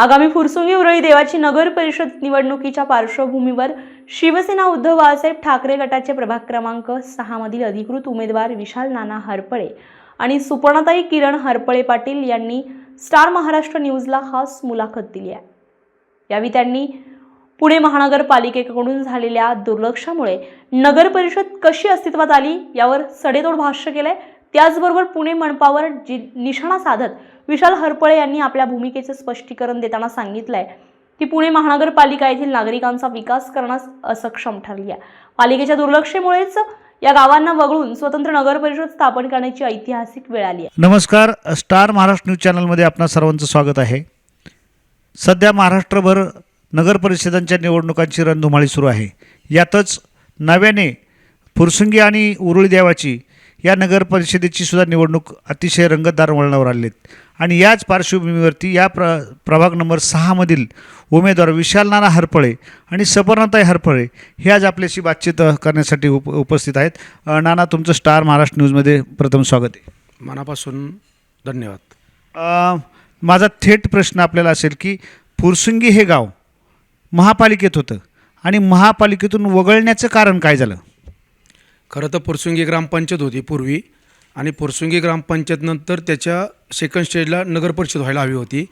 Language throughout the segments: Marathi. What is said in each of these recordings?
आगामी फुरसुंगी उरळी देवाची नगर परिषद निवडणुकीच्या पार्श्वभूमीवर शिवसेना उद्धव बाळासाहेब ठाकरे गटाचे प्रभाग क्रमांक सहामधील अधिकृत उमेदवार विशाल नाना हरपळे आणि सुपर्णताई किरण हरपळे पाटील यांनी स्टार महाराष्ट्र न्यूजला खास मुलाखत दिली आहे. यावेळी त्यांनी पुणे महानगरपालिकेकडून झालेल्या दुर्लक्षामुळे नगर परिषद कशी अस्तित्वात आली यावर सडेतोड भाष्य केलंय. त्याचबरोबर पुणे मनपावर जी निशाणा साधत विशाल हरपळे यांनी आपल्या भूमिकेचे स्पष्टीकरण देताना सांगितलं आहे की पुणे महानगरपालिका येथील नागरिकांचा विकास करण्यास असक्षम ठरली आहे पालिकेच्या दुर्लक्षेमुळेच या गावांना वगळून स्वतंत्र नगर परिषद स्थापन करण्याची ऐतिहासिक वेळ आली आहे. नमस्कार. स्टार महाराष्ट्र न्यूज चॅनलमध्ये आपणा सर्वांचं स्वागत आहे. सध्या महाराष्ट्रभर नगर परिषदांच्या निवडणुकांची रणधुमाळी सुरू आहे. यातच नव्याने फुरसुंगी आणि उरुळी देवाची या नगर परिषदेची सुद्धा निवडणूक अतिशय रंगतदार वळणावर आली आहेत आणि याच पार्श्वभूमीवरती या प्र प्रभाग नंबर सहामधील उमेदवार विशाल नाना हरपळे आणि सपर्णताई हरपळे हे आज आपल्याशी बातचीत करण्यासाठी उप उपस्थित आहेत. नाना तुमचं स्टार महाराष्ट्र न्यूजमध्ये प्रथम स्वागत आहे. मनापासून धन्यवाद. माझा थेट प्रश्न आपल्याला असेल की फुरसुंगी हे गाव महापालिकेत होतं आणि महापालिकेतून वगळण्याचं कारण काय झालं? खरं तर पुरसुंगी ग्रामपंचायत होती पूर्वी. आणि पुरसुंगी ग्रामपंचायतनंतर त्याच्या सेकंड स्टेजला नगरपरिषद व्हायला हवी होती.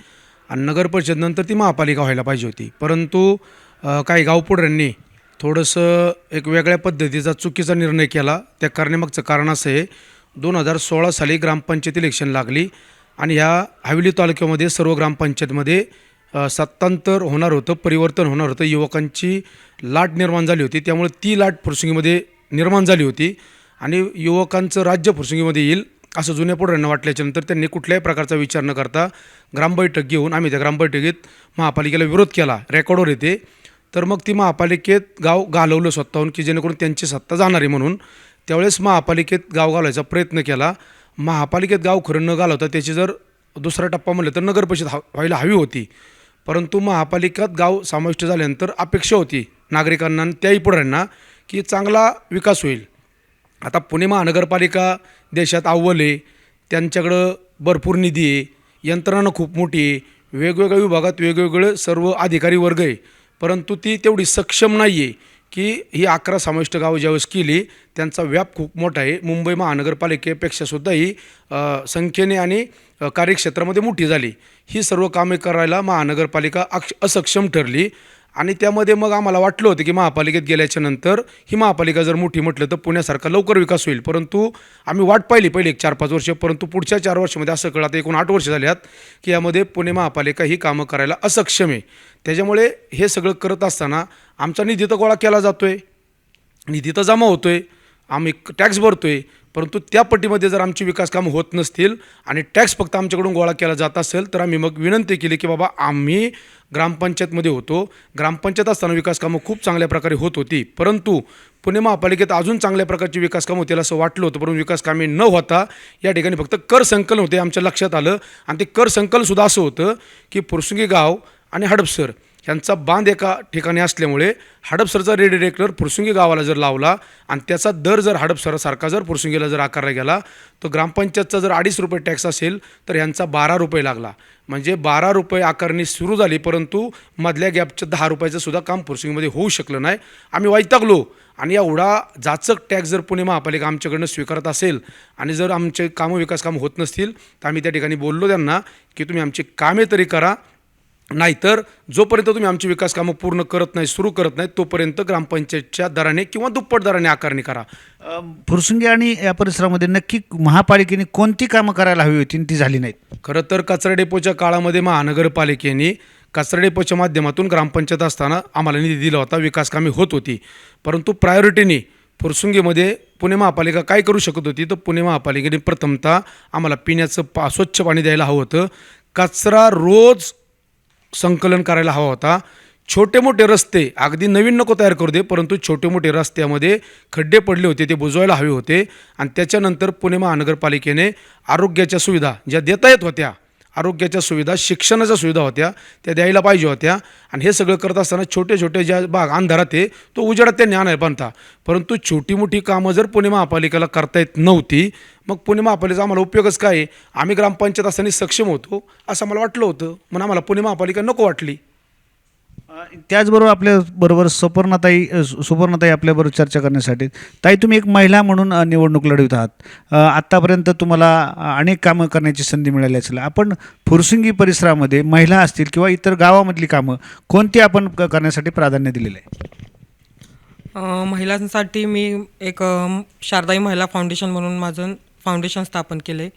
आणि नगरपरिषदनंतर ती महापालिका व्हायला पाहिजे होती. परंतु काही गावपुढऱ्यांनी थोडंसं एक वेगळ्या पद्धतीचा चुकीचा निर्णय केला. त्या करण्यामागचं कारण असं आहे दोन हजार सोळा साली ग्रामपंचायत इलेक्शन लागली. आणि ह्या हवेली तालुक्यामध्ये सर्व ग्रामपंचायतमध्ये सत्तांतर होणार होतं परिवर्तन होणार होतं. युवकांची लाट निर्माण झाली होती. त्यामुळे ती लाट फुरसुंगीमध्ये निर्माण झाली होती. आणि युवकांचं राज्य प्रसंगीमध्ये येईल असं जुन्या पुढ्यांना वाटल्याच्यानंतर त्यांनी कुठल्याही प्रकारचा विचार न करता ग्रामबैठक घेऊन आम्ही त्या ग्रामबैठकीत महापालिकेला विरोध केला रेकॉर्डवर येते. तर मग ती महापालिकेत गाव घालवलं स्वतःहून की जेणेकरून त्यांची सत्ता जाणार आहे म्हणून. त्यावेळेस महापालिकेत गाव घालायचा प्रयत्न केला. महापालिकेत गाव खरं न घालवता त्याची जर दुसरा टप्पा म्हणलं तर नगरपरिषद हा व्हायला हवी होती. परंतु महापालिकेत गाव समाविष्ट झाल्यानंतर अपेक्षा होती नागरिकांना आणि त्याही पुढ्यांना की चांगला विकास होईल. आता पुणे महानगरपालिका देशात अव्वल आहे त्यांच्याकडं भरपूर निधी आहे यंत्रणा खूप मोठी आहे वेगवेगळ्या विभागात वेगवेगळे सर्व अधिकारी वर्ग आहे परंतु ती तेवढी सक्षम नाही आहे की ही अकरा समाविष्ट गावं ज्यावेळेस केली त्यांचा व्याप खूप मोठा आहे. मुंबई महानगरपालिकेपेक्षा सुद्धा ही संख्येने आणि कार्यक्षेत्रामध्ये मोठी झाली. ही सर्व कामे करायला महानगरपालिका अक्ष असक्षम ठरली. आणि त्यामध्ये मग आम्हाला वाटलं होतं की महापालिकेत गेल्याच्यानंतर ही महापालिका जर मोठी म्हटलं तर पुण्यासारखा लवकर विकास होईल. परंतु आम्ही वाट पाहिली पहिले एक चार पाच वर्ष परंतु पुढच्या चार वर्षामध्ये असं कळलं. आता एकूण आठ वर्ष झाल्यात आहेत की यामध्ये पुणे महापालिका ही कामं करायला असक्षम आहे. त्याच्यामुळे हे सगळं करत असताना आमचा निधी तर गोळा केला जातो आहे निधी तर जमा होतो आहे आम्ही टॅक्स भरतो आहे परंतु त्या पट्टीमध्ये जर आमची विकास कामं होत नसतील आणि टॅक्स फक्त आमच्याकडून गोळा केला जात असेल तर आम्ही मग विनंती केली की बाबा आम्ही ग्रामपंचायतमध्ये होतो. ग्रामपंचायत असताना विकास कामं खूप चांगल्या प्रकारे होत होती. परंतु पुणे महापालिकेत अजून चांगल्या प्रकारची विकास कामं होतील असं वाटलं होतं परंतु विकास कामे न होता या ठिकाणी फक्त कर संकलन होते आमच्या लक्षात आलं. आणि ते कर संकलनसुद्धा असं होतं की पुरसुंगी गाव आणि हडपसर ह्यांचा बांध एका ठिकाणी असल्यामुळे हडपसरचा रेडिरेक्टर पुरसुंगी गावाला जर लावला आणि त्याचा दर जर हडपसरासारखा जर पुरसुंगीला जर आकारला गेला तर ग्रामपंचायतचा जर अडीच रुपये टॅक्स असेल तर ह्यांचा बारा रुपये लागला. म्हणजे बारा रुपये आकारणी सुरू झाली परंतु मधल्या गॅपचं दहा रुपयाचं सुद्धा काम पुरसुंगीमध्ये होऊ शकलं नाही. आम्ही वैतागलो आणि एवढा जाचक टॅक्स जर पुणे महापालिका आमच्याकडनं स्वीकारत असेल आणि जर आमचे कामं विकास कामं होत नसतील तर आम्ही त्या ठिकाणी बोललो त्यांना की तुम्ही आमची कामे तरी करा नाहीतर जोपर्यंत तुम्ही आमची विकास कामं पूर्ण करत नाही सुरू करत नाही तोपर्यंत ग्रामपंचायतच्या दराने किंवा दुप्पट दराने आकारणी करा. फुरसुंगी आणि या परिसरामध्ये नक्की महापालिकेने कोणती कामं करायला हवी होती ती झाली नाहीत? खरं तर कचरा डेपोच्या काळामध्ये महानगरपालिकेने कचरा डेपोच्या माध्यमातून ग्रामपंचायत असताना आम्हाला निधी दिला होता विकास कामे होत होती. परंतु प्रायोरिटीने फुरसुंगीमध्ये पुणे महापालिका काय करू शकत होती? तर पुणे महापालिकेने प्रथमतः आम्हाला पिण्याचं पा स्वच्छ पाणी द्यायला हवं होतं. कचरा रोज संकलन करायला हवा होता. छोटे मोठे रस्ते अगदी नवीन नको तयार करू दे परंतु छोटे मोठे रस्त्यामध्ये खड्डे पडले होते ते बुजवायला हवे होते. आणि त्याच्यानंतर पुणे महानगरपालिकेने आरोग्याच्या सुविधा ज्या देता येत होत्या आरोग्याच्या सुविधा शिक्षणाच्या सुविधा होत्या त्या द्यायला पाहिजे होत्या. आणि हे सगळं करत असताना छोटे छोटे ज्या भाग अंधारात आहे तो उजेडात त्यांनी आणायला बनता परंतु छोटी मोठी कामं जर पुणे महापालिकेला करता येत नव्हती मग पुणे महापालिकेचा आम्हाला उपयोगच काय आहे? आम्ही ग्रामपंचायत असताना सक्षम होतो असं मला वाटलं होतं. म्हणून आम्हाला पुणे महापालिका नको वाटली. त्याचबरोबर आपल्या बरोबर सुपर्णाताई सुपर्णाताई आपल्याबरोबर चर्चा करण्यासाठी. ताई तुम्ही एक महिला म्हणून निवडणूक लढवित आहात. आत्तापर्यंत तुम्हाला अनेक कामं करण्याची संधी मिळाली असेल. आपण फुरसुंगी परिसरामध्ये महिला असतील किंवा इतर गावामधली कामं कोणती आपण करण्यासाठी प्राधान्य दिलेलं आहे? महिलांसाठी मी एक शारदाई महिला फाउंडेशन म्हणून माझं फाउंडेशन स्थापन केले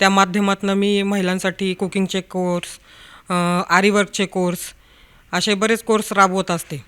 त्या माध्यमातून मी महिलांसाठी कुकिंगचे कोर्स आरीवर्कचे कोर्स असे बरेच कोर्स राबवत असते.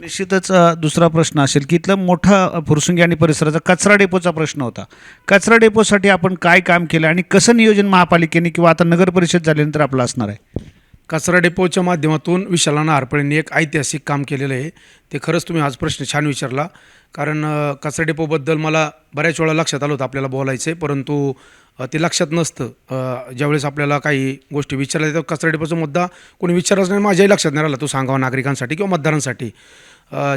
निश्चितच दुसरा प्रश्न असेल की इथलं मोठा फुरसुंगी आणि परिसराचा कचरा डेपोचा प्रश्न होता. कचरा डेपोसाठी आपण काय काम केलं आणि कसं नियोजन महापालिकेने किंवा आता नगर परिषद झाल्यानंतर आपलं असणार आहे? कचरा डेपोच्या माध्यमातून विशालाना हरपळेंनी एक ऐतिहासिक काम केलेलं आहे. ते खरंच तुम्ही आज प्रश्न छान विचारला. कारण कचरा डेपोबद्दल मला बऱ्याच वेळा लक्षात आलं होतं आपल्याला बोलायचं आहे परंतु ते लक्षात नसतं. ज्यावेळेस आपल्याला काही गोष्टी विचारल्या तर कचरा मुद्दा कोणी विचारलाच नाही माझ्याही लक्षात नाही राहिला तो सांगावा नागरिकांसाठी किंवा मतदारांसाठी.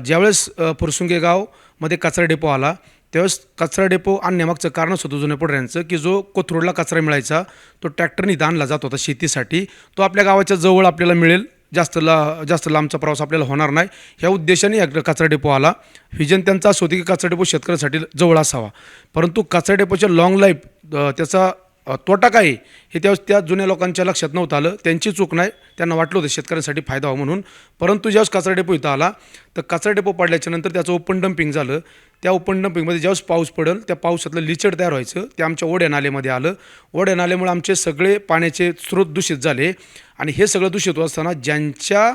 ज्यावेळेस पुरसुंगे फुरसुंगे गावमध्ये कचरा डेपो आला त्यावेळेस कचरा डेपो आणण्यामागचं कारणच होतं जुन्या पुढऱ्यांचं की जो कोथरूडला कचरा मिळायचा तो ट्रॅक्टरनी आणला जात होता शेतीसाठी. तो आपल्या गावाच्या जवळ आपल्याला मिळेल. जास्त ला जास्त लांबचा प्रवास आपल्याला होणार नाही. ह्या उद्देशाने या कचरा डेपो आला. व्हिजन त्यांचा असं होती की कचरा डेपो शेतकऱ्यासाठी जवळ असावा. परंतु कचरा डेपोच्या लॉंग लाईफ त्याचा तोटा काय हे त्यावेळेस त्या जुन्या लोकांच्या लक्षात नव्हतं आलं. त्यांची चूक नाही. त्यांना वाटलं होतं शेतकऱ्यांसाठी फायदा व्हावा म्हणून. परंतु ज्यावेळेस कचरा डेपो इथं आला तर कचरा डेपो पडल्याच्या नंतर त्याचं ओपन डम्पिंग झालं. त्या ओपन डम्पिंगमध्ये ज्यावेळेस पाऊस पडेल त्या पावसातलं लिचड तयार व्हायचं. ते आमच्या ओढ्या नालेमध्ये आलं. ओढ्या नाल्यामुळे आमचे सगळे पाण्याचे स्रोत दूषित झाले. आणि हे सगळं दूषित होत असताना ज्यांच्या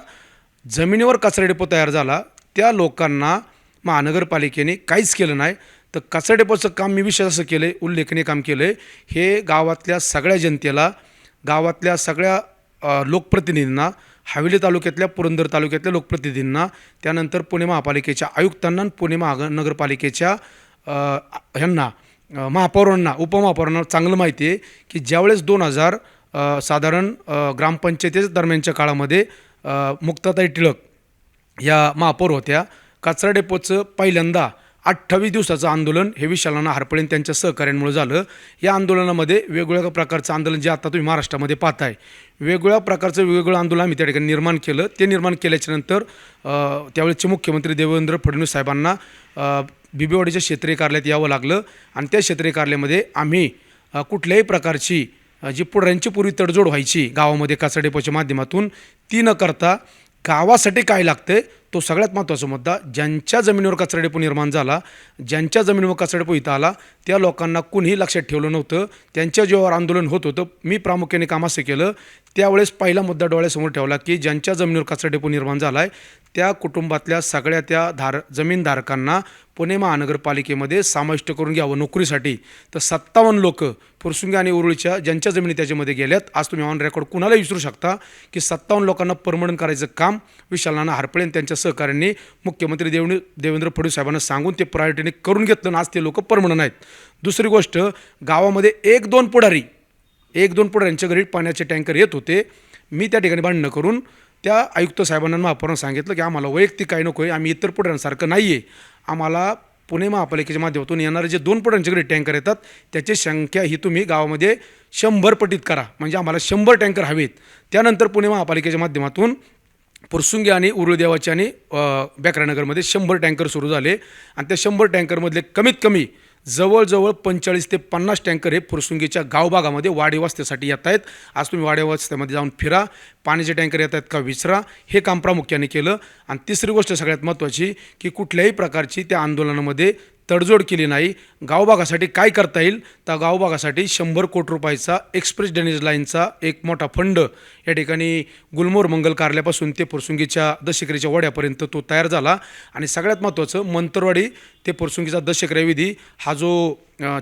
जमिनीवर कचरा डेपो तयार झाला त्या लोकांना महानगरपालिकेने काहीच केलं नाही. तर कचरा डेपोचं काम मी विशेष असं केलं आहे उल्लेखनीय काम केलं आहे हे गावातल्या सगळ्या जनतेला गावातल्या सगळ्या लोकप्रतिनिधींना हवेली तालुक्यातल्या पुरंदर तालुक्यातल्या लोकप्रतिनिधींना त्यानंतर पुणे महापालिकेच्या आयुक्तांना आणि पुणे महाग नगरपालिकेच्या ह्यांना महापौरांना उपमहापौरांना चांगलं माहिती आहे की ज्यावेळेस दोन हजार साधारण अ, ग्रामपंचायतीच्या दरम्यानच्या काळामध्ये मुक्ताताई टिळक या महापौर होत्या कचरा डेपोचं पहिल्यांदा अठ्ठावीस दिवसाचं आंदोलन हे विशालाना हरपळेन त्यांच्या सहकार्यांमुळे झालं. या आंदोलनामध्ये वेगवेगळ्या प्रकारचं आंदोलन जे आता तुम्ही महाराष्ट्रामध्ये पाहताय. वेगवेगळ्या प्रकारचं वेगवेगळं आंदोलन आम्ही त्या ठिकाणी निर्माण केलं. ते निर्माण केल्याच्यानंतर त्यावेळेचे मुख्यमंत्री देवेंद्र फडणवीस साहेबांना बिबेवाडीच्या क्षेत्रीय कार्यालयात यावं लागलं. आणि त्या क्षेत्रीय कार्यालयामध्ये आम्ही कुठल्याही प्रकारची जी पुढऱ्यांची पूर्वी तडजोड व्हायची गावामध्ये कचरा माध्यमातून ती न करता गावासाठी काय लागतंय तो सगळ्यात महत्त्वाचा मुद्दा ज्यांच्या जमिनीवर कचरा डेपो निर्माण झाला ज्यांच्या जमिनीवर कचरा डेपो इथं आला त्या लोकांना कुणीही लक्षात ठेवलं नव्हतं. त्यांच्या जीवावर आंदोलन होत होतं. मी प्रामुख्याने काम असं केलं. त्यावेळेस पहिला मुद्दा डोळ्यासमोर ठेवला की ज्यांच्या जमिनीवर कचरा डेपो निर्माण झाला आहे त्या कुटुंबातल्या सगळ्या त्या धार जमीनधारकांना पुणे महानगरपालिकेमध्ये समाविष्ट करून घ्यावं नोकरीसाठी. तर सत्तावन्न लोक फुरसुंगी आणि उरुळीच्या ज्यांच्या जमिनी त्याच्यामध्ये गेल्यात आज तुम्ही ऑन रेकॉर्ड कुणाला विसरू शकता की सत्तावन्न लोकांना परमनंट करायचं काम विशाल हारपळे हरपळे आणि त्यांच्या सहकाऱ्यांनी मुख्यमंत्री देवणी देवेंद्र फडणवीस साहेबांना सांगून ते प्रायोरिटीने करून घेतलं आणि आज ते लोक परमनंट आहेत दुसरी गोष्ट गावामध्ये एक दोन पुढारी एक दोन पुढाऱ्यांच्या घरी पाण्याचे टँकर येत होते. मी त्या ठिकाणी भांडणं करून त्या आयुक्त साहेबांना महापौरांना सांगितलं की आम्हाला वैयक्तिक काही नको आहे आम्ही इतर पुढाऱ्यांसारखं नाही आहे आम्हाला पुणे महापालिकेच्या माध्यमातून येणारे जे दोन पुढाऱ्यांच्या घरी टँकर येतात त्याची संख्या ही तुम्ही गावामध्ये शंभर पटीत करा. म्हणजे आम्हाला शंभर टँकर हवेत. त्यानंतर पुणे महापालिकेच्या माध्यमातून पुरसुंगी आणि उरुळदेवाची आणि बॅकरानगरमध्ये शंभर टँकर सुरू झाले. आणि त्या शंभर टँकरमधले कमीत कमी जवळजवळ पंचेचाळीस ते पन्नास टँकर हे फुरसुंगीच्या गावभागामध्ये वाडेवास्त्यासाठी येत आहेत. आज तुम्ही वाडेवास्त्यामध्ये जाऊन फिरा पाण्याचे टँकर येत आहेत का विसरा हे काम प्रामुख्याने केलं. आणि तिसरी गोष्ट सगळ्यात महत्त्वाची की कुठल्याही प्रकारची त्या आंदोलनामध्ये तडजोड केली नाही. गावभागासाठी काय करता येईल? तर गावभागासाठी शंभर कोटी रुपयाचा एक्सप्रेस ड्रेनेज लाईनचा एक मोठा फंड या ठिकाणी गुलमोर मंगल कार्यालयापासून ते पुरसुंगीच्या दशेकरीच्या वड्यापर्यंत तो तयार झाला. आणि सगळ्यात महत्त्वाचं मंतरवाडी ते पुरसुंगीचा दशेकऱ्या विधी हा जो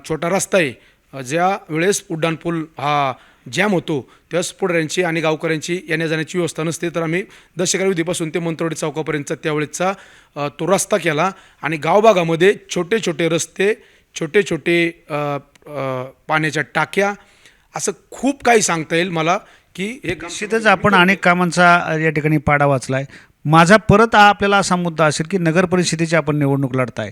छोटा रस्ता आहे ज्या वेळेस उड्डाणपूल हा जॅम होतो तेव्हा पुढऱ्यांची आणि गावकऱ्यांची येण्या जाण्याची व्यवस्था नसते तर आम्ही दशेकरा विधीपासून ते मंत्रवाडी चौकापर्यंतचा त्यावेळेचा तो रस्ता केला आणि गावभागामध्ये छोटे छोटे रस्ते छोटे छोटे पाण्याच्या टाक्या असं खूप काही सांगता येईल मला की एक काम निश्चितच आपण अनेक कामांचा या ठिकाणी पाडा वाचला आहे माझा परत हा आपल्याला असा मुद्दा असेल की नगर परिषदेची आपण निवडणूक लढताय.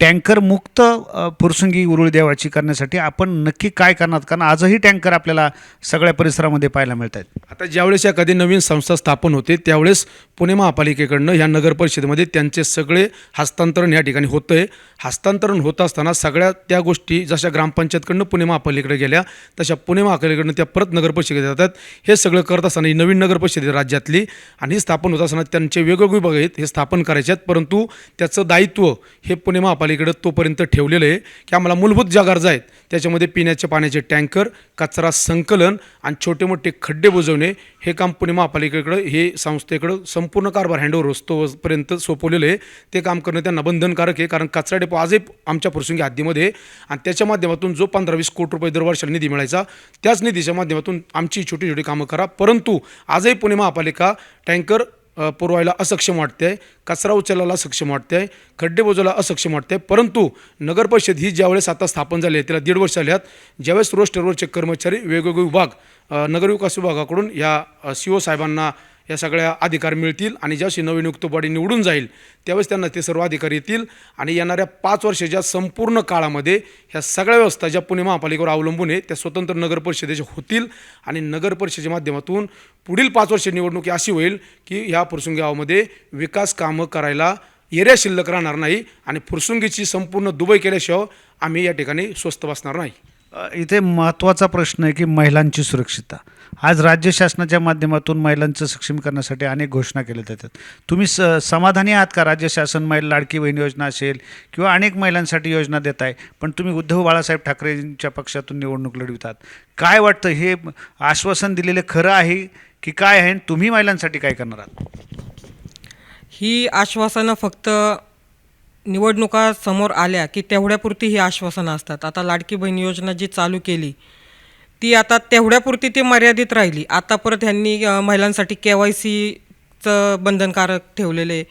टँकर मुक्त अ, फुरसुंगी देवाची करण्यासाठी आपण नक्की काय करणार? कारण आजही टँकर आपल्याला सगळ्या परिसरामध्ये पाहायला मिळत आहेत आता ज्यावेळेस या कधी नवीन संस्था स्थापन होते त्यावेळेस पुणे महापालिकेकडनं ह्या नगर परिषदेमध्ये त्यांचे सगळे हस्तांतरण या ठिकाणी होतं आहे हस्तांतरण होत असताना सगळ्या त्या गोष्टी जशा ग्रामपंचायतकडनं पुणे महापालिकेकडे गेल्या तशा पुणे महापालिकेकडनं त्या परत नगर परिषदेत जातात. हे सगळं करत असताना ही नवीन नगर परिषद राज्यातली आणि स्थापन होत असताना त्यांचे वेगवेगळे विभाग आहेत हे स्थापन करायचे आहेत परंतु त्याचं दायित्व हे पुणे महापालिकेकडं तोपर्यंत ठेवलेलं आहे की आम्हाला मूलभूत ज्या गरजा आहेत त्याच्यामध्ये पिण्याच्या पाण्याचे टँकर कचरा संकलन आणि छोटे मोठे खड्डे बुजवणे हे काम पुणे महापालिकेकडं हे संस्थेकडं संपूर्ण कारभार हँडओव्हर होतोपर्यंत सोपवलेलं आहे. ते काम करणं त्यांना बंधनकारक आहे कारण कचरा डेपो आजही आमच्या प्रसंगी हद्दीमध्ये आणि त्याच्या माध्यमातून जो पंधरा वीस कोटी रुपये दर वर्षाला निधी मिळायचा त्याच निधीच्या माध्यमातून आमची छोटी छोटी कामं करा. परंतु आजही पुणे महापालिका टँकर पुरवायला असक्षम वाटते आहे कचरा उचलायला सक्षम वाटते आहे खड्डे बोजायला असक्षम वाटते आहे परंतु नगरपरिषद ही ज्यावेळेस आता स्थापन झाली आहे तिला दीड वर्ष झाल्यात ज्यावेळेस ज्यावेळेस रोस्टरवरचे कर्मचारी वेगवेगळे विभाग नगरविकास विभागाकडून या सी ओ साहेबांना या सगळ्या अधिकार मिळतील आणि ज्याशी नवनियुक्त बॉडी निवडून जाईल त्यावेळेस त्यांना ते सर्व अधिकार येतील. आणि येणाऱ्या पाच वर्षाच्या संपूर्ण काळामध्ये ह्या सगळ्या व्यवस्था ज्या पुणे महापालिकेवर अवलंबून आहे त्या स्वतंत्र नगर परिषदेच्या होतील. आणि नगर परिषदेच्या माध्यमातून पुढील पाच वर्ष निवडणुकी अशी होईल की ह्या फुरसुंगी गावामध्ये विकास कामं करायला एरिया शिल्लक राहणार नाही. आणि फुरसुंगीची संपूर्ण दुबई केल्याशिवाय आम्ही या ठिकाणी स्वस्त बसणार नाही. इथे महत्त्वाचा प्रश्न आहे की महिलांची सुरक्षितता. आज राज्य शासनाच्या माध्यमातून महिलांचं सक्षमीकरणासाठी अनेक घोषणा केल्या जातात. तुम्ही स समाधानी आहात का? राज्य शासन महिला लाडकी बहीण योजना असेल किंवा अनेक महिलांसाठी योजना देत आहे पण तुम्ही उद्धव बाळासाहेब ठाकरेंच्या पक्षातून निवडणूक लढवितात काय वाटतं? हे आश्वासन दिलेलं खरं आहे की काय आहे? आणि तुम्ही महिलांसाठी काय करणार आहात? ही आश्वासनं फक्त निवडणुका समोर आल्या की तेवढ्यापुरती ही आश्वासनं असतात. आता लाडकी बहीण योजना जी चालू केली ती आता तेवढ्यापुरती ती मर्यादित राहिली. आता परत ह्यांनी महिलांसाठी के वाय सीचं बंधनकारक ठेवलेलं आहे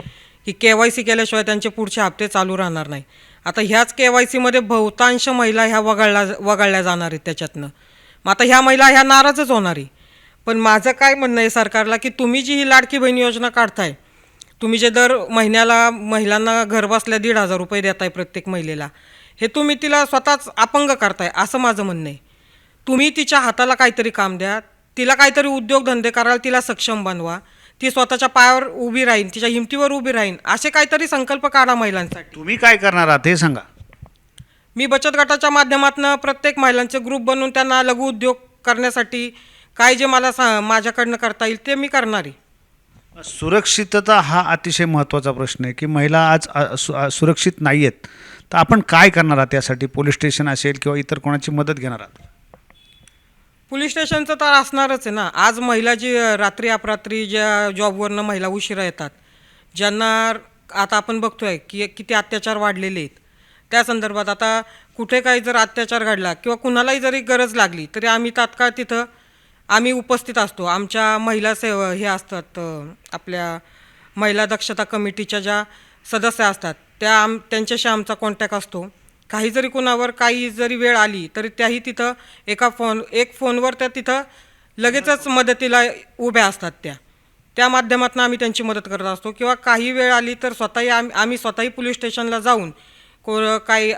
की के वाय सी केल्याशिवाय त्यांचे पुढचे हप्ते चालू राहणार नाही. आता ह्याच के वाय सीमध्ये बहुतांश महिला ह्या वगळल्या वगळल्या जाणार आहेत त्याच्यातनं. मग आता ह्या महिला ह्या नाराजच होणार आहे. पण माझं काय म्हणणं आहे सरकारला की तुम्ही जी ही लाडकी बहीण योजना काढताय तुम्ही जे दर महिन्याला महिलांना घरबसल्या दीड हजार रुपये देताय प्रत्येक महिलेला हे तुम्ही तिला स्वतःच अपंग करताय असं माझं म्हणणं आहे. तुम्ही तिच्या हाताला काहीतरी काम द्या तिला काहीतरी उद्योगधंदे करायला तिला सक्षम बनवा ती स्वतःच्या पायावर उभी राहीन तिच्या हिमतीवर उभी राहीन असे काहीतरी संकल्प काढा महिलांसाठी. तुम्ही काय करणार आहात हे सांगा. मी बचत गटाच्या माध्यमातून प्रत्येक महिलांचे ग्रुप बनवून त्यांना लघु उद्योग करण्यासाठी काय जे मला सा माझ्याकडनं करता येईल ते मी करणार आहे. सुरक्षितता हा अतिशय महत्त्वाचा प्रश्न आहे की महिला आज सु- सुरक्षित नाही आहेत तर आपण काय करणार आहात यासाठी? पोलीस स्टेशन असेल किंवा इतर कोणाची मदत घेणार आहात? पोलीस स्टेशनचं तर असणारच आहे ना. आज महिला जी रात्री अपरात्री ज्या जॉबवरनं महिला उशिरा येतात ज्यांना आता आपण बघतोय की किती अत्याचार वाढलेले आहेत. त्या संदर्भात आता कुठे काही जर अत्याचार घडला किंवा कुणालाही जरी गरज लागली तरी आम्ही तात्काळ तिथं आम्ही उपस्थित असतो. आमच्या महिला सेव हे असतात आपल्या महिला दक्षता कमिटीच्या ज्या सदस्य असतात त्या आम त्यांच्याशी आमचा कॉन्टॅक्ट असतो. काही जरी कुणावर काही जरी वेळ आली तरी त्याही तिथं एका फोन एक फोनवर त्या तिथं लगेचच मदतीला उभ्या असतात त्या. त्या माध्यमातून आम्ही त्यांची मदत करत असतो. किंवा काही वेळ आली तर स्वतःही आम आम्ही स्वतःही पोलीस स्टेशनला जाऊन को काही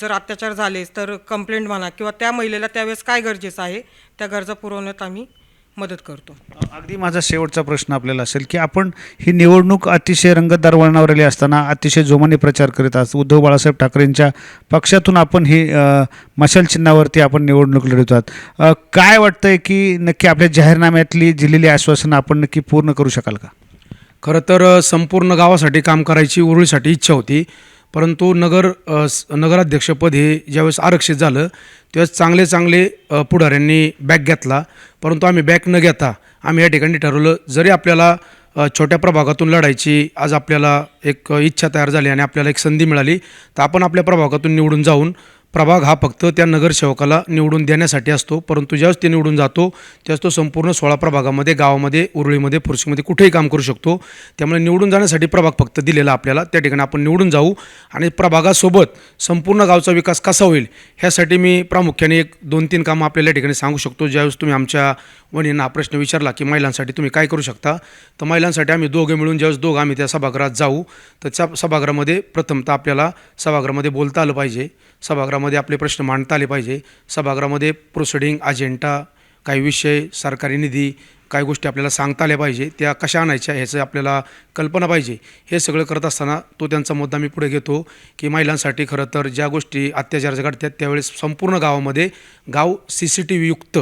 जर अत्याचार झालेच तर कंप्लेंट म्हणा किंवा त्या महिलेला त्यावेळेस काय गरजेचं आहे त्या गरजा पुरवण्यात आम्ही मदत करतो. अगदी माझा शेवटचा प्रश्न आपल्याला असेल की आपण ही निवडणूक अतिशय रंगतदार वळणावर आली असताना अतिशय जोमाने प्रचार करीत आहात. उद्धव बाळासाहेब ठाकरेंच्या पक्षातून आपण ही मशाल चिन्हावरती आपण निवडणूक लढवत आहात. काय वाटतंय की नक्की आपल्या जाहीरनाम्यातली दिलेली आश्वासनं आपण नक्की पूर्ण करू शकाल का? खरं तर संपूर्ण गावासाठी काम करायची उरुळीसाठी इच्छा होती. परंतु नगर नगराध्यक्षपद हे ज्यावेळेस आरक्षित झालं त्यावेळेस चांगले चांगले पुढाऱ्यांनी बॅक घेतला. परंतु आम्ही बॅक न घेता आम्ही या ठिकाणी ठरवलं जरी आपल्याला छोट्या प्रभागातून लढायची आज आपल्याला एक इच्छा तयार झाली आणि आपल्याला एक संधी मिळाली तर आपण आपल्या प्रभागातून निवडून जाऊन प्रभाग हा फक्त त्या नगरसेवकाला निवडून देण्यासाठी असतो परंतु ज्यावेळेस ते निवडून जातो त्यावेळेस तो संपूर्ण सोळा प्रभागामध्ये गावामध्ये उरळीमध्ये पुरशीमध्ये कुठेही काम करू शकतो. त्यामुळे निवडून जाण्यासाठी प्रभाग फक्त दिलेला आपल्याला त्या ठिकाणी आपण निवडून जाऊ आणि प्रभागासोबत संपूर्ण गावचा विकास कसा होईल ह्यासाठी मी प्रामुख्याने एक दोन तीन कामं आपल्याला या ठिकाणी सांगू शकतो. ज्यावेळेस तुम्ही आमच्या वणींना हा प्रश्न विचारला की महिलांसाठी तुम्ही काय करू शकता तर महिलांसाठी आम्ही दोघे मिळून ज्यावेळेस दोघं आम्ही त्या सभागृहात जाऊ तर त्या सभागृहामध्ये प्रथमतः आपल्याला सभागृहामध्ये बोलता आलं पाहिजे. सभागृहामध्ये आपले प्रश्न मांडता आले पाहिजे. सभागृहामध्ये प्रोसिडिंग अजेंडा काही विषय सरकारी निधी काही गोष्टी आपल्याला सांगता आल्या पाहिजे. त्या कशा आणायच्या ह्याचं आपल्याला कल्पना पाहिजे. हे सगळं करत असताना तो त्यांचा मुद्दा मी पुढे घेतो की महिलांसाठी खरं तर ज्या गोष्टी अत्याचार घडतात त्यावेळेस संपूर्ण गावामध्ये गाव सी सी टी व्ही युक्त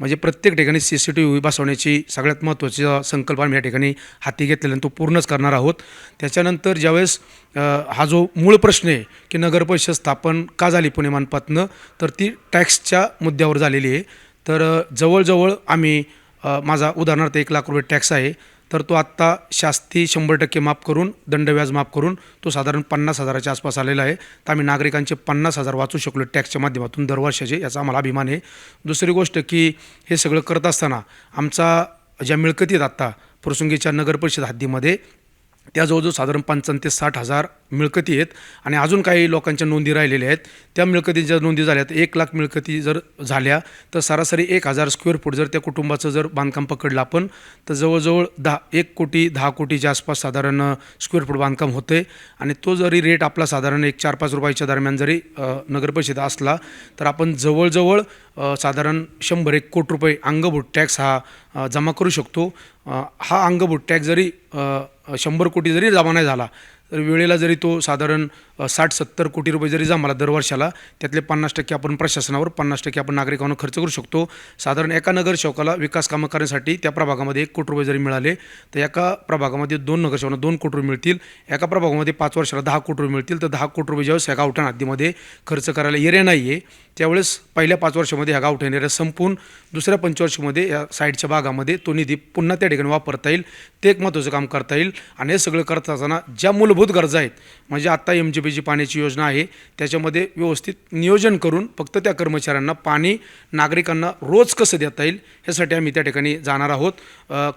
म्हणजे प्रत्येक ठिकाणी सी सी टी व्ही बसवण्याची सगळ्यात महत्त्वाची संकल्प आम्ही या ठिकाणी हाती घेतलेला आणि तो पूर्णच करणार आहोत. त्याच्यानंतर ज्यावेळेस हा जो मूळ प्रश्न आहे की नगरपरिषद स्थापन का झाली पुणे मानपातनं तर ती टॅक्सच्या मुद्द्यावर झालेली आहे. तर जवळजवळ आम्ही माझा उदाहरणार्थ एक लाख रुपये टॅक्स आहे. तर तो आत्ता शास्ती शंभर टक्के माफ करून दंडव्याज माफ करून तो साधारण पन्नास हजाराच्या आसपास आलेला आहे. तर आम्ही नागरिकांचे पन्नास हजार वाचू शकलो टॅक्सच्या माध्यमातून दरवर्षाचे याचा आम्हाला अभिमान आहे. दुसरी गोष्ट की हे सगळं करत असताना आमचा ज्या मिळकतीत आत्ता फुरसुंगीच्या नगरपरिषद हद्दीमध्ये त्याजवळजवळ साधारण पंचावन्न ते साठ हजार मिळकती आहेत. आणि अजून काही लोकांच्या नोंदी राहिलेल्या आहेत. त्या मिळकतीच्या नोंदी झाल्या तर एक लाख मिळकती जर झाल्या तर सरासरी एक हजार स्क्वेअर फूट जर त्या कुटुंबाचं जर बांधकाम पकडलं आपण तर जवळजवळ दहा एक कोटी दहा कोटीच्या आसपास साधारण स्क्वेअर फूट बांधकाम होतं आहे आणि तो जरी रेट आपला साधारण एक चार पाच रुपयाच्या दरम्यान जरी नगरपरिषद असला तर आपण जवळजवळ साधारण शंभर एक कोटी रुपये अंगभूत टॅक्स हा जमा करू शकतो. हा अंगभूत टॅक्स जरी शंभर कोटी जरी जमा नाही झाला तर वेळेला जरी तो साधारण साठ सत्तर कोटी रुपये जरी जमाला दरवर्षाला त्यातले पन्नास टक्के आपण प्रशासनावर पन्नास टक्के आपण नागरिकांना खर्च करू शकतो. साधारण एका नगरसेवकाला विकास कामं करण्यासाठी त्या प्रभागामध्ये एक कोटी रुपये जरी मिळाले तर एका प्रभागामध्ये दोन नगरसेवकांना दोन कोटी रुपये मिळतील. एका प्रभागामध्ये पाच वर्षाला दहा कोटी रुपये मिळतील तर दहा कोटी रुपये ज्यावेळेस एका गावठाण हद्दीमध्ये खर्च करायला एरिया नाही आहे त्यावेळेस पहिल्या पाच वर्षामध्ये ह्या गावठाण एरिया संपून दुसऱ्या पंचवर्षीमध्ये या साईडच्या भागामध्ये तो निधी पुन्हा त्या ठिकाणी वापरता येईल. ते एक महत्त्वाचं काम करता येईल आणि हे सगळं करत असताना ज्या मूलभूत गरजा आहेत म्हणजे आत्ता एम जी पीची पाण्याची योजना आहे त्याच्यामध्ये व्यवस्थित नियोजन करून फक्त त्या कर्मचाऱ्यांना पाणी नागरिकांना रोज कसं देता येईल ह्यासाठी आम्ही त्या ठिकाणी जाणार आहोत.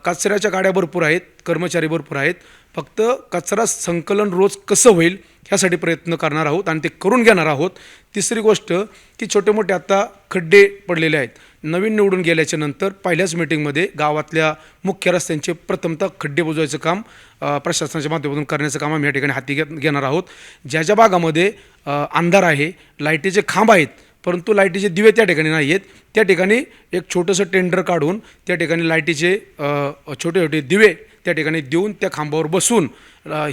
कचऱ्याच्या गाड्या भरपूर आहेत कर्मचारी भरपूर आहेत फक्त कचरा संकलन रोज कसं होईल ह्यासाठी प्रयत्न करणार आहोत आणि ते करून घेणार आहोत. तिसरी गोष्ट की छोटे मोठे आत्ता खड्डे पडलेले आहेत. नवीन निवडून गेल्याच्यानंतर पहिल्याच मिटिंगमध्ये गावातल्या मुख्य रस्त्यांचे प्रथमतः खड्डे बुजवायचं काम प्रशासनाच्या माध्यमातून करण्याचं काम आम्ही या ठिकाणी हाती घेत घेणार आहोत. ज्या ज्या भागामध्ये अंधार आहे लाईटीचे खांब आहेत परंतु लाईटीचे दिवे त्या ठिकाणी नाही आहेत त्या ठिकाणी एक छोटंसं टेंडर काढून त्या ठिकाणी लाईटीचे छोटे छोटे दिवे त्या ठिकाणी देऊन त्या खांबावर बसून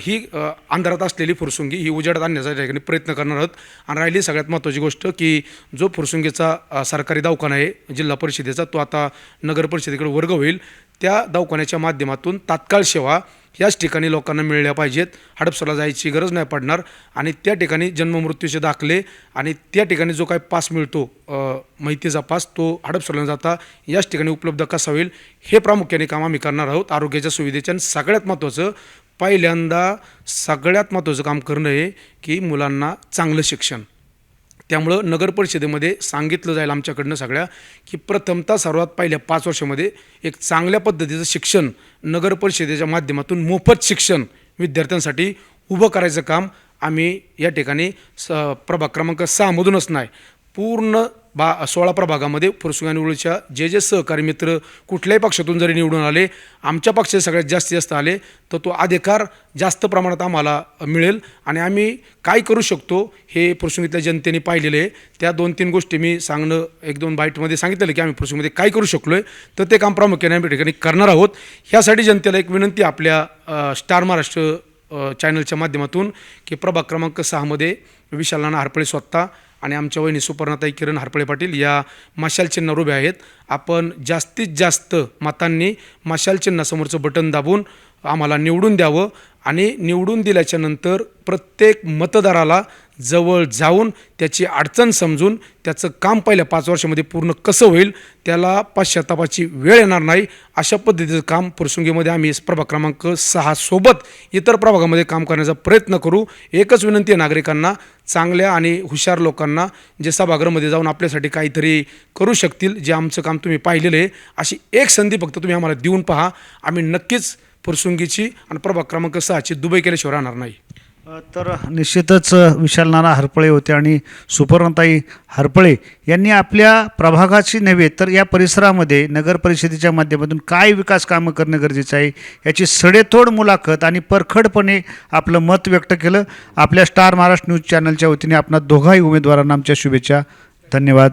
ही अंधारात असलेली फुरसुंगी ही उजेडात आणण्याचा त्या ठिकाणी प्रयत्न करणार आहोत. आणि राहिली सगळ्यात महत्त्वाची गोष्ट की जो फुरसुंगीचा सरकारी दवाखाना आहे जिल्हा परिषदेचा तो आता नगर परिषदेकडे वर्ग होईल. त्या दवाखान्याच्या माध्यमातून तात्काळ सेवा याच ठिकाणी लोकांना मिळल्या पाहिजेत. हडपसरला जायची गरज नाही पडणार आणि त्या ठिकाणी जन्ममृत्यूचे दाखले आणि त्या ठिकाणी जो काही पास मिळतो माहितीचा पास तो हडपसरला जाता याच ठिकाणी उपलब्ध कसा होईल हे प्रामुख्याने काम आम्ही करणार आहोत. आरोग्याच्या सुविधेच्या आणि सगळ्यात महत्त्वाचं पहिल्यांदा सगळ्यात महत्त्वाचं काम करणं आहे की मुलांना चांगलं शिक्षण. त्यामुळं नगर परिषदेमध्ये सांगितलं जाईल आमच्याकडनं सगळ्या की प्रथमतः सर्वात पहिल्या पाच वर्षामध्ये एक चांगल्या पद्धतीचं शिक्षण नगर परिषदेच्या माध्यमातून मोफत शिक्षण विद्यार्थ्यांसाठी उभं करायचं काम आम्ही या ठिकाणी स प्रभाग क्रमांक सहामधूनच नाही पूर्ण बा सोळा प्रभागामध्ये फुरसुंग जे जे सहकारी मित्र कुठल्याही पक्षातून जरी निवडून आले आमच्या पक्षाचे सगळ्यात जास्तीत जास्त आले तर तो अधिकार जास्त प्रमाणात आम्हाला मिळेल. आणि आम्ही काय करू शकतो हे फुरसुंगीतल्या जनतेने पाहिलेलं आहे. त्या दोन तीन गोष्टी मी सांगणं एक दोन बाईटमध्ये सांगितलेलं की आम्ही फुरसुंगीमध्ये काय करू शकलो आहे तर ते काम प्रामुख्याने आम्ही ठिकाणी करणार आहोत. ह्यासाठी जनतेला एक विनंती आपल्या स्टार महाराष्ट्र चॅनलच्या माध्यमातून की प्रभाग क्रमांक सहामध्ये विशाल हरपळे स्वतः आणि आमच्या वहिनी सुपर्णाताई किरण हरपळे पाटील या मशाल चिन्हावर उभे आहेत. आपण जास्तीत जास्त मतांनी मशाल चिन्हासमोरचं बटन दाबून आम्हाला निवडून द्यावं आणि निवडून दिल्याच्यानंतर प्रत्येक मतदाराला जवळ जाऊन त्याची अडचण समजून त्याचं काम पहिल्या पाच वर्षामध्ये पूर्ण कसं होईल त्याला पाश्चातापाची वेळ येणार नाही. अशा पद्धतीचं काम प्रसंगीमध्ये आम्ही प्रभाग क्रमांक सहा सोबत इतर प्रभागामध्ये काम करण्याचा प्रयत्न करू. एकच विनंती आहे नागरिकांना चांगल्या आणि हुशार लोकांना जे सभागृहामध्ये जाऊन आपल्यासाठी काहीतरी करू शकतील जे आमचं काम तुम्ही पाहिलेलं आहे अशी एक संधी फक्त तुम्ही आम्हाला देऊन पहा. आम्ही नक्कीच फुरसुंगीची आणि प्रभाग क्रमांक सहाची दुबई केल्याशिवाय राहणार नाही. तर निश्चितच विशाल नाना हरपळे होते आणि सुपर्णताई हरपळे यांनी आपल्या प्रभागाची नव्हे तर या परिसरामध्ये नगर परिषदेच्या माध्यमातून काय विकास कामं करणं गरजेचं आहे याची सडेतोड मुलाखत आणि परखडपणे आपलं मत व्यक्त केलं. आपल्या स्टार महाराष्ट्र न्यूज चॅनलच्या वतीने आपणा दोघाही उमेदवारांना आमच्या शुभेच्छा. धन्यवाद.